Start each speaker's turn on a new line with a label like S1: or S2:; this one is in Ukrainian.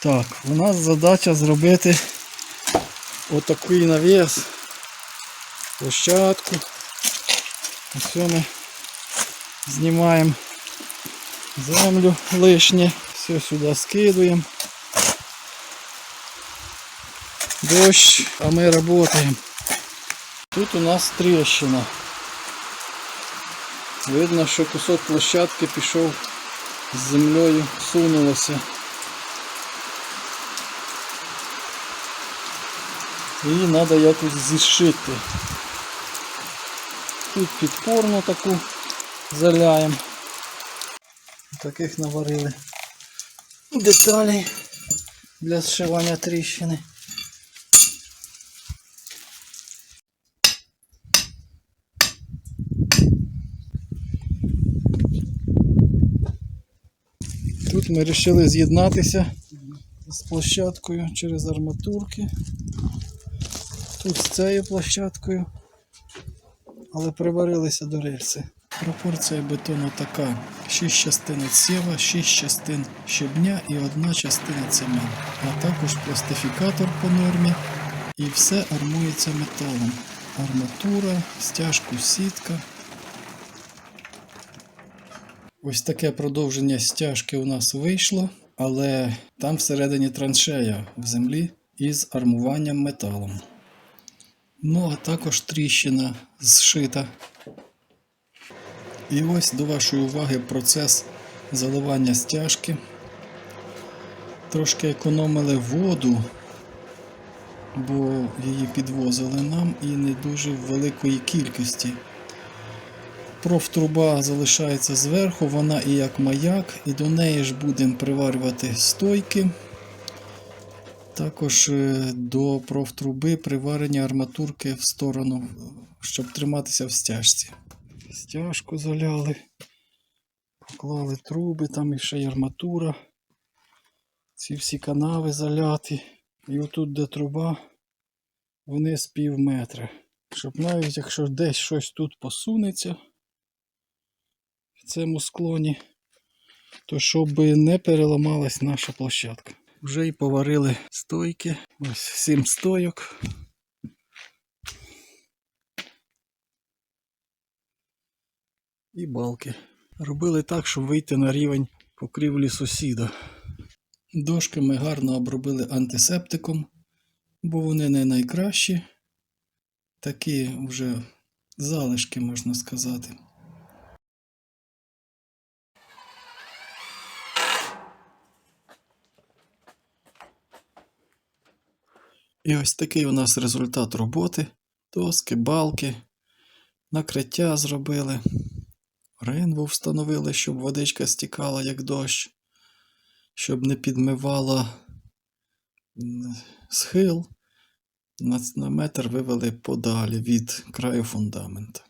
S1: Так, у нас задача зробити отакий навіс, площадку. Ось ми знімаємо землю лишнє, все сюди скидуємо. Дощ, а ми працюємо. Тут у нас тріщина. Видно, що кусок площадки пішов з землею, сунулося. Її треба якось зішити. Тут підпорну таку заляємо. Таких наварили деталей для зшивання тріщини. Тут ми вирішили з'єднатися з площадкою через арматурки. Тут з цією площадкою, але приварилися до рельси. Пропорція бетону така: 6 частин сєва, 6 частин щебня і одна частина цемент. А також пластифікатор по нормі. І все армується металом. Арматура, стяжку, сітка. Ось таке продовження стяжки у нас вийшло, але там всередині траншея в землі із армуванням металом. Ну, а також тріщина зшита. І ось до вашої уваги процес заливання стяжки. Трошки економили воду, бо її підвозили нам і не дуже великої кількості. Профтруба залишається зверху, вона і як маяк, і до неї ж будемо приварювати стойки. Також е, до профтруби приварені арматурки в сторону, щоб триматися в стяжці. Стяжку заляли, поклали труби, там іще й арматура. Ці всі канави заляті. І отут, де труба, вниз пів метра. Щоб навіть якщо десь щось тут посунеться в цьому склоні, то щоб не переламалась наша площадка. Вже і поварили стойки. Ось сім стойок. І балки. Робили так, щоб вийти на рівень покрівлі сусіда. Дошки ми гарно обробили антисептиком, бо вони не найкращі. Такі вже залишки, можна сказати. І ось такий у нас результат роботи. Доски, балки, накриття зробили. Ринву встановили, щоб водичка стікала як дощ, щоб не підмивала схил. На, метр вивели подалі від краю фундамента.